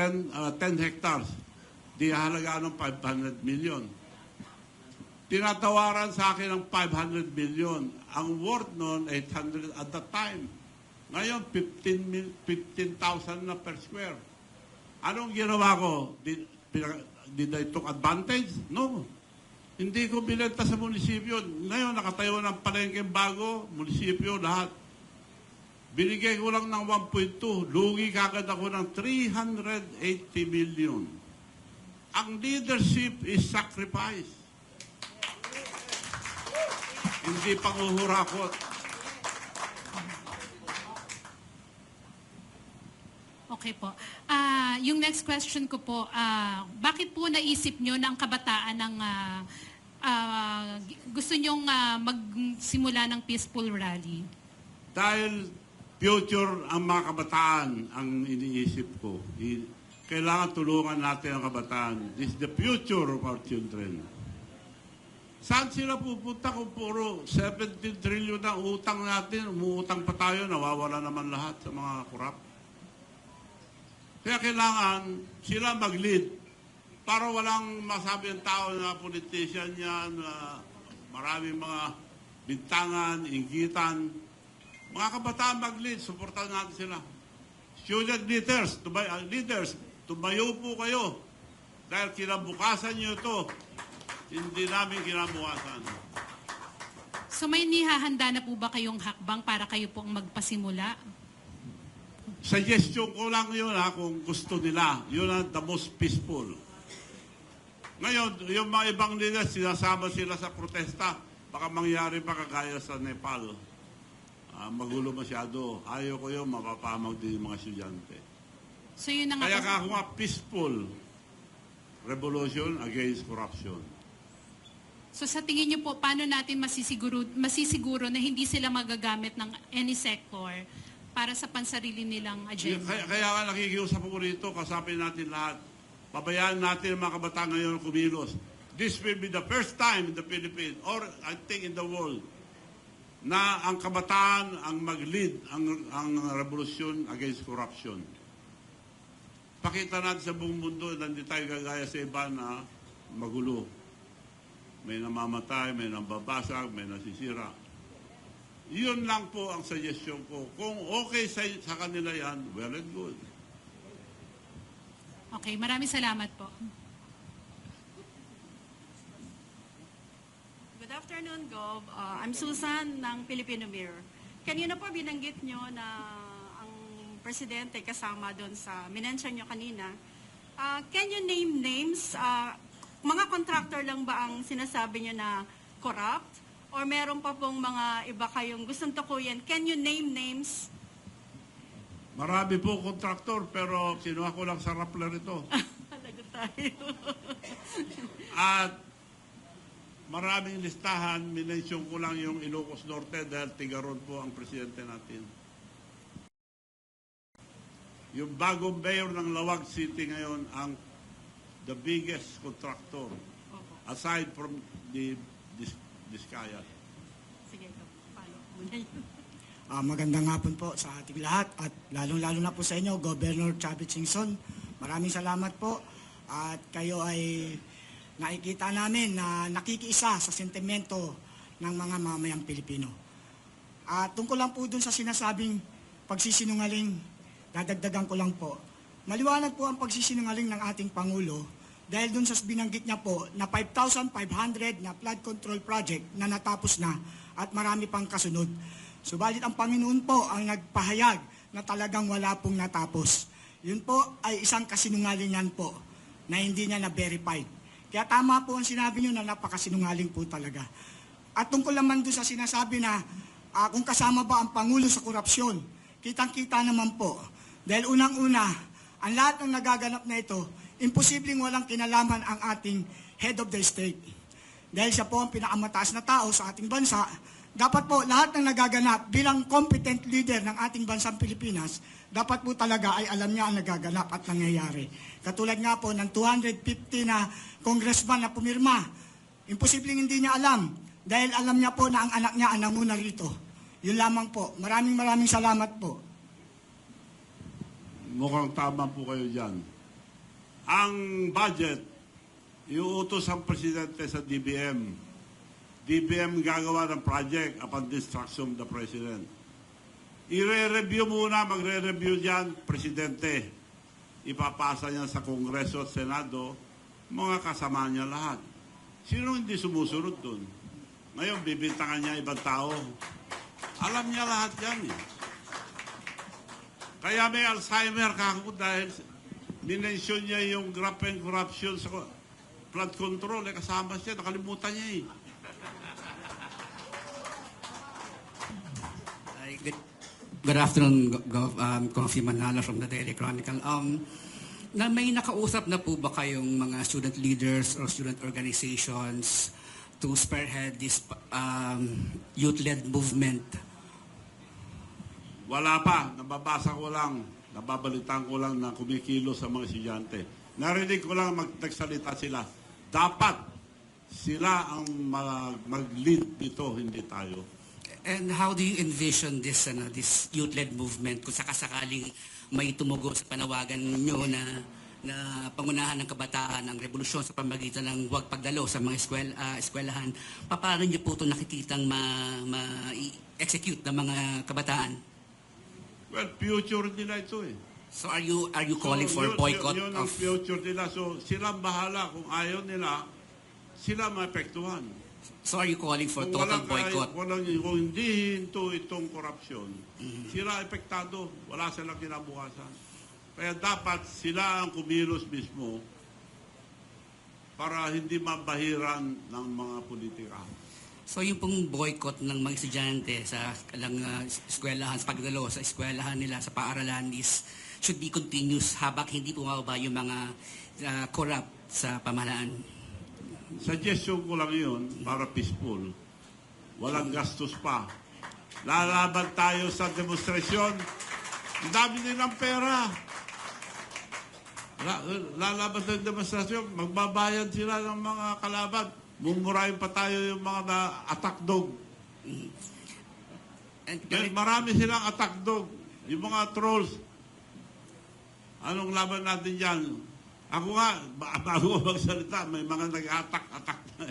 10, uh, 10 hectares, di halaga ng 500 million. Tinatawaran sa akin ng 500 million. Ang worth noon, 800 at the time. Ngayon, 15 mil- 15,000 na per square. Anong ginawa ko? Did, did I took advantage? No. Hindi ko binenta sa munisipyo. Ngayon, nakatayo ng palengke bago, munisipyo, lahat. Binigay ko lang ng 1.2. Lugi kagad ako ng 380 million. Ang leadership is sacrifice. Hindi panguhurakot. Okay po. Ah, yung next question ko po, ah, bakit po naisip nyo na ang kabataan ng ah, ah, gusto nyong ah, magsimula ng peaceful rally? Dahil future ang mga kabataan ang iniisip ko. Kailangan tulungan natin ang kabataan. This is the future of our children. Saan sila pupunta kung puro 17 trillion ang utang natin? Umuutang pa tayo, nawawala naman lahat sa mga kurap. Kaya kailangan sila mag-lead para walang masabi ang tao na politician yan, na maraming mga bintangan, inggitan. Mga kabataan mag-lead, supportan natin sila. Student leaders, tumay, uh, leaders, tumayo po kayo. Dahil kinabukasan nyo ito, hindi namin kinabukasan. So may nihahanda na po ba kayong hakbang para kayo pong magpasimula? Suggestion ko lang yun ha, kung gusto nila. Yun ang the most peaceful. Ngayon, yung mga ibang leaders, sinasama sila sa protesta. Baka mangyari pa kagaya sa Nepal. Ah, magulo masyado. Ayaw ko yun, mapapamag din yung mga estudyante. So yun na nga Kaya ka ako nga peaceful revolution against corruption. So sa tingin niyo po, paano natin masisiguro, masisiguro na hindi sila magagamit ng any sector para sa pansarili nilang agenda? Kaya, kaya nga nakikiusap ko rito, kasapin natin lahat. Pabayaan natin ang mga kabataan ngayon kumilos. This will be the first time in the Philippines, or I think in the world, na ang kabataan ang mag-lead ang, ang revolusyon against corruption. Pakita natin sa buong mundo na hindi tayo gagaya sa iba na magulo. May namamatay, may nambabasag, may nasisira. Yun lang po ang suggestion ko. Kung okay sa, sa kanila yan, well and good. Okay, maraming salamat po. Good afternoon, Gov. Uh, I'm Susan ng Filipino Mirror. Kanina po binanggit nyo na ang presidente kasama doon sa minention nyo kanina. Uh, can you name names? Uh, mga contractor lang ba ang sinasabi nyo na corrupt? Or meron pa pong mga iba kayong gustong tukuyan? Can you name names? Marami po kontraktor, pero kinuha ko lang sa Rappler ito. Lagot tayo. At maraming listahan, minention ko lang yung Ilocos Norte dahil Tigaron po ang presidente natin. Yung bagong mayor ng Lawag City ngayon ang the biggest contractor aside from the Dis Discayas. Sige. Paano? Muna yun. Ah, magandang hapon po sa ating lahat at lalong-lalo na po sa inyo, Governor Chavit Singson. Maraming salamat po at kayo ay nakikita namin na nakikiisa sa sentimento ng mga mamayang Pilipino. At tungkol lang po dun sa sinasabing pagsisinungaling, dadagdagan ko lang po. Maliwanag po ang pagsisinungaling ng ating Pangulo dahil dun sa binanggit niya po na 5,500 na flood control project na natapos na at marami pang kasunod. Subalit ang Panginoon po ang nagpahayag na talagang wala pong natapos. Yun po ay isang kasinungalingan po na hindi niya na-verified. Kaya tama po ang sinabi niyo na napakasinungaling po talaga. At tungkol naman doon sa sinasabi na ah, kung kasama ba ang Pangulo sa korupsyon, kitang-kita naman po. Dahil unang-una, ang lahat ng nagaganap na ito, imposibleng walang kinalaman ang ating head of the state. Dahil siya po ang pinakamataas na tao sa ating bansa, dapat po lahat ng nagaganap bilang competent leader ng ating bansang Pilipinas, dapat po talaga ay alam niya ang nagaganap at nangyayari. Katulad nga po ng 250 na congressman na pumirma, imposibleng hindi niya alam dahil alam niya po na ang anak niya ang nanguna rito. Yun lamang po. Maraming maraming salamat po. Mukhang tama po kayo dyan. Ang budget, iuutos ang presidente sa DBM. DBM gagawa ng project upon instruction of the president. I-re-review muna, magre-review dyan, presidente. Ipapasa niya sa Kongreso at Senado, mga kasama niya lahat. Sino hindi sumusunod dun? Ngayon, bibintangan niya ibang tao. Alam niya lahat yan eh. Kaya may Alzheimer ka ako dahil minensyon niya yung graft and corruption sa flood control. Eh, kasama siya, nakalimutan niya eh. Good, good afternoon, Go- Gov, um, Congressman Manalo from the Daily Chronicle. Um, na may nakausap na po ba kayong mga student leaders or student organizations to spearhead this um, youth-led movement? Wala pa. Nababasa ko lang. Nababalitaan ko lang na kumikilo sa mga estudyante. Narinig ko lang mag sila. Dapat sila ang mag- mag-lead nito, hindi tayo. And how do you envision this ano, this youth-led movement kung sakasakaling may tumugo sa panawagan nyo na na pangunahan ng kabataan ang revolusyon sa pamagitan ng huwag pagdalo sa mga eskwel, ah, eskwelahan, paano niyo po ito nakikitang ma, ma-execute ng mga kabataan? Well, future nila ito eh. So are you are you calling So, for yun- boycott yun, yun ang of future nila. So, sila bahala. Kung ayaw nila, sila maapektuhan. So are you calling for Kung total walang, boycott? Kahit, walang, kung hindi hinto itong korupsyon, Mm-hmm. sila epektado. Wala silang kinabukasan. Kaya dapat sila ang kumilos mismo para hindi mabahiran ng mga politika. So yung pong boycott ng mga estudyante sa kalang uh, eskwelahan, sa pagdalo sa eskwelahan nila, sa paaralan is should be continuous habang hindi bumababa yung mga uh, corrupt sa pamahalaan. Suggestion ko lang yun para peaceful. Walang gastos pa. Lalaban tayo sa demonstrasyon. Ang dami nilang pera. La- Lalaban sa demonstrasyon, magbabayad sila ng mga kalaban. Mumurahin pa tayo yung mga na- attack dog. Dahil marami silang attack dog. Yung mga trolls. Anong laban natin dyan? Ako nga, ba- bago ko magsalita, may mga nag-attack, attack na.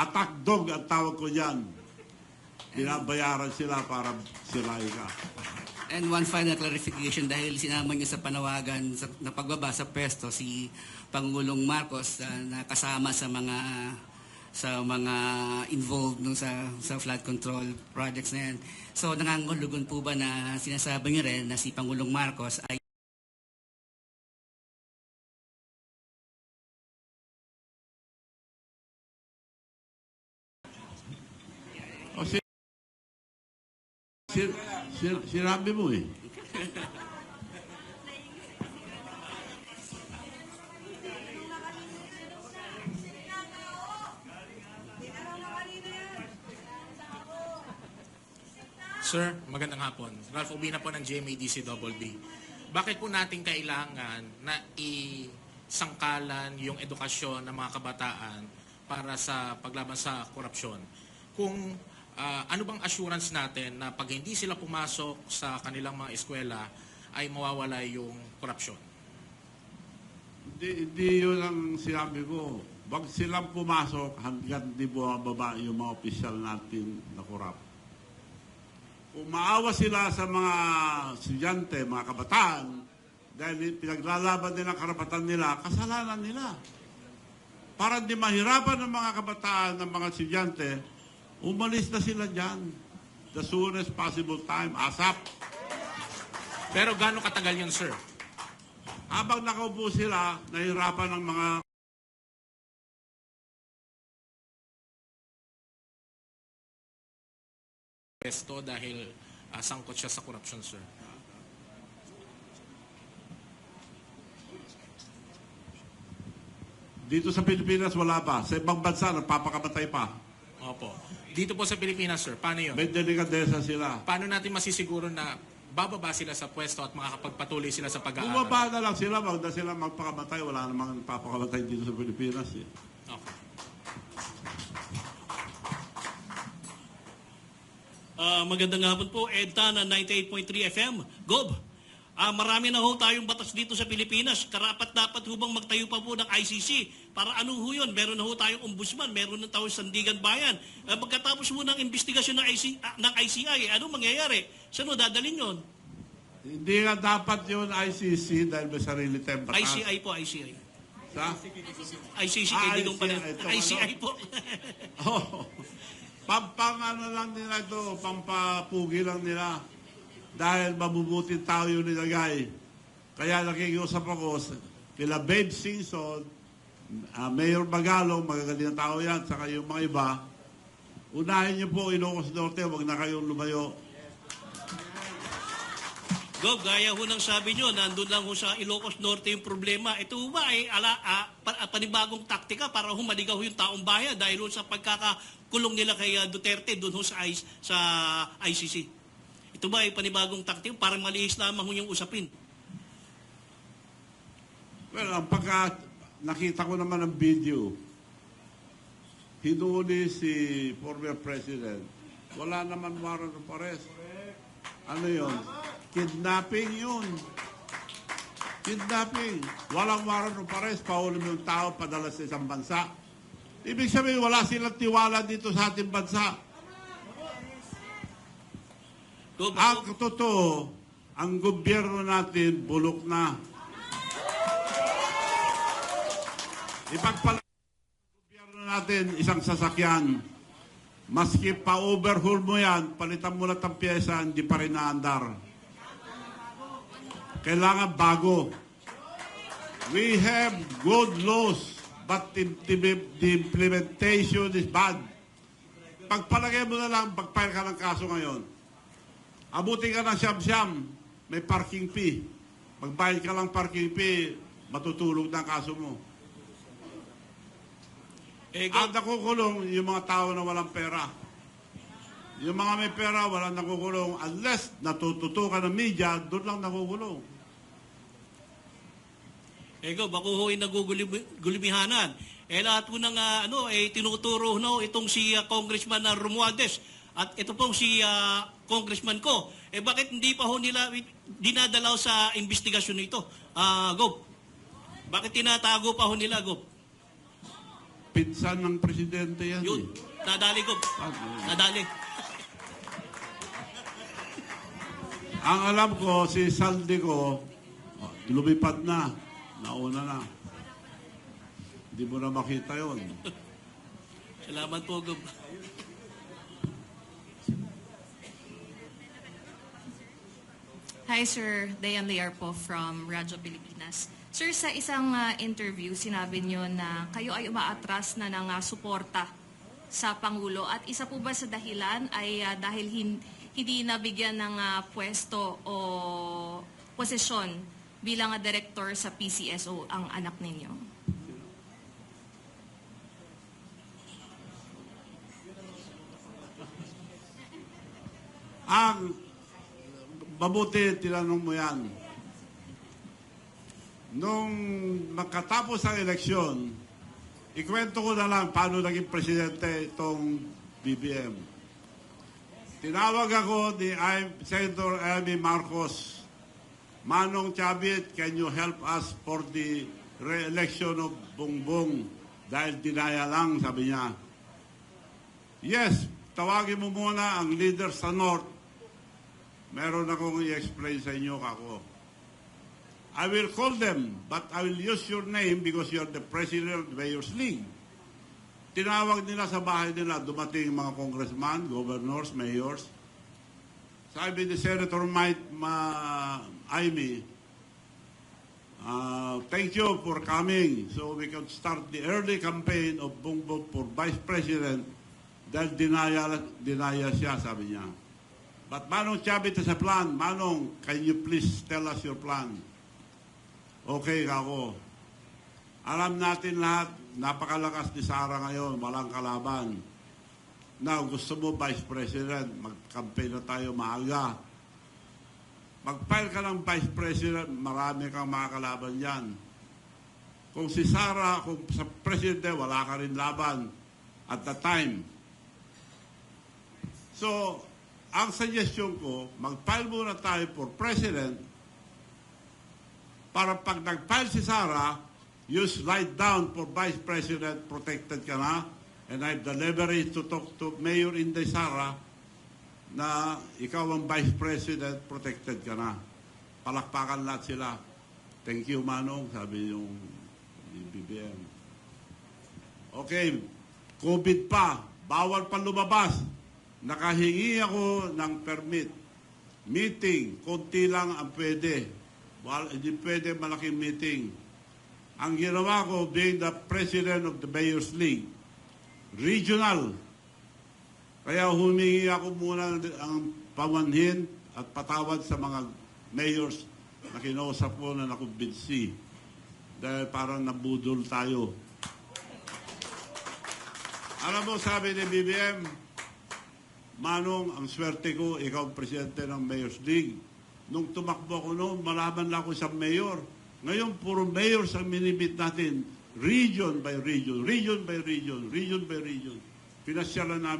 Attack dog ang tawag ko dyan. Binabayaran sila para sirain ka. And one final clarification dahil sinama niyo sa panawagan sa, na pagbaba sa pwesto si Pangulong Marcos uh, na kasama sa mga sa mga involved nung sa sa flood control projects na yan. So nangangulugan po ba na sinasabi niyo rin na si Pangulong Marcos ay si, si, sinabi mo eh. Sir, magandang hapon. Ralph Ubina po ng GMADCWB. Bakit po natin kailangan na isangkalan yung edukasyon ng mga kabataan para sa paglaban sa korupsyon? Kung ah, ano bang assurance natin na pag hindi sila pumasok sa kanilang mga eskwela ay mawawala yung korupsyon? Hindi, hindi yun ang sinabi ko. Wag silang pumasok hanggang di bumababa yung mga opisyal natin na korap. Kung maawa sila sa mga estudyante, mga kabataan, dahil pinaglalaban nila ang karapatan nila, kasalanan nila. Para di mahirapan ng mga kabataan, ng mga estudyante, umalis na sila dyan. The soonest possible time, ASAP. Pero gaano katagal yun, sir? Habang nakaupo sila, nahirapan ng mga Pesto dahil ah, sangkot siya sa korupsyon, sir. Dito sa Pilipinas, wala pa. Sa ibang bansa, nagpapakamatay pa. Opo. Dito po sa Pilipinas, sir, paano yun? May delikadesa sila. paano natin masisiguro na bababa sila sa pwesto at makakapagpatuloy sila sa pag-aaral? Bumaba na lang sila, wag na sila magpakamatay. Wala namang nagpapakamatay dito sa Pilipinas. Eh. Okay. Ah, magandang hapon po, EDTA na 98.3 FM. Gob, Ah, marami na ho tayong batas dito sa Pilipinas. Karapat dapat ho bang magtayo pa po ng ICC? Para ano ho yun? Meron na ho tayong ombudsman, meron na tayong sandigan bayan. Ah, pagkatapos mo ng investigasyon ng, IC, ah, ng ICI, ano mangyayari? Saan ho dadalhin yun? Hindi nga dapat yun ICC dahil may sarili tayong batas. ICI po, ICI. Sa? ICC, Ah, kay Digong pala. ICI, ito, ICI ano? po. Oh. Pampang ano lang nila ito, pampapugi lang nila. Dahil mabubuting tao yung nilagay. Kaya nakikiusap ako kila Babe Singson, ah, Mayor Magalong, magagaling na tao yan, saka yung mga iba. Unahin niyo po Ilocos Norte, wag na kayong lumayo. Gob, gaya ho ng sabi nyo, nandun lang ho sa Ilocos Norte yung problema. Ito ho ba ay ala, ah, pa- ah, panibagong taktika para humaligaw ho yung taong bayan dahil ho sa pagkakakulong nila kay Duterte doon ho sa, sa ICC. Ito ba ay panibagong taktika para malihis lamang yung usapin? Well, ang pagka nakita ko naman ang video, hinuli si former president, wala naman warrant of arrest. Ano yun? Kidnapping yun. Kidnapping. Walang warrant of arrest, pauli yung tao, padala sa isang bansa. Ibig sabihin, wala silang tiwala dito sa ating bansa. Ang totoo, ang gobyerno natin bulok na. Ipagpala ang gobyerno natin isang sasakyan. Maski pa-overhaul mo yan, palitan mo lang ang pyesa, hindi pa rin naandar. Kailangan bago. We have good laws, but the, implementation is bad. Pagpalagay mo na lang, pagpile ka ng kaso ngayon, Abuti ka ng siyam-siyam, may parking fee. Magbayad ka lang parking fee, matutulog na kaso mo. eh, Ang nakukulong, yung mga tao na walang pera. Yung mga may pera, walang nakukulong. Unless natututukan ng media, doon lang nakukulong. eh, Gob, ako ho ay nagugulimihanan. Eh, lahat po ng ah, ano, eh, tinuturo no, itong si ah, Congressman na Romualdez at ito pong si ah, Congressman ko. Eh, bakit hindi pa ho nila dinadalaw sa investigasyon nito? Ah, Gob, bakit tinatago pa ho nila, Gob? Pinsan ng presidente yan. Yun, Eh. nadali, Gob. Nadali. Ang alam ko, si Saldi ko, oh, lumipad na. Nauna na. Hindi mo na makita yon. Salamat po, Gob. Hi Sir, Dayan Lear po from Radyo Pilipinas. Sir, sa isang ah, interview, sinabi niyo na kayo ay umaatras na ng ah, suporta sa Pangulo at isa po ba sa dahilan ay ah, dahil hin- hindi nabigyan ng ah, pwesto o posisyon bilang ah, director sa PCSO ang anak ninyo? Ang mabuti, tinanong mo yan. Nung makatapos ang eleksyon, ikwento ko na lang paano naging presidente itong BBM. Tinawag ako ni Senator Amy Marcos, Manong Chavit, can you help us for the re-election of Bongbong? Dahil dinaya lang, sabi niya. Yes, tawagin mo muna ang leader sa North. Meron akong i-explain sa inyo kako. I will call them, but I will use your name because you are the president of the Mayor's League. Tinawag nila sa bahay nila, dumating mga congressman, governors, mayors. Sabi ni Senator Mike Ma Aimee, uh, thank you for coming so we can start the early campaign of Bongbong for Vice President dahil dinaya, dinaya siya, sabi niya. But Manong Chavit has a plan. Manong, can you please tell us your plan? Okay, ako. Alam natin lahat, napakalakas ni Sara ngayon, walang kalaban. Now, gusto mo Vice President, mag-campaign na tayo maaga. Mag-file ka ng Vice President, marami kang makakalaban yan. Kung si Sara, kung sa Presidente, wala ka rin laban at the time. So, ang suggestion ko, mag-file muna tayo for President para pag nag-file si Sara, you slide down for Vice President, protected ka na. And I have the leverage to talk to Mayor Inday Sara na ikaw ang Vice President, protected ka na. Palakpakan lahat sila. Thank you, Manong, sabi yung BBM. Okay, COVID pa, bawal pa lumabas. Nakahingi ako ng permit. Meeting, konti lang ang pwede. Wal, hindi pwede malaking meeting. Ang ginawa ko, being the president of the Mayor's League, regional. Kaya humingi ako muna ang pamanhin at patawad sa mga mayors na kinausap ko na nakumbinsi. Dahil parang nabudol tayo. Alam mo, sabi ni BBM, Manong, ang swerte ko, ikaw ang presidente ng Mayor's League. Nung tumakbo ako noon, malaman lang ako isang mayor. Ngayon, puro mayors ang minibit natin. Region by region, region by region, region by region. Pinasyalan namin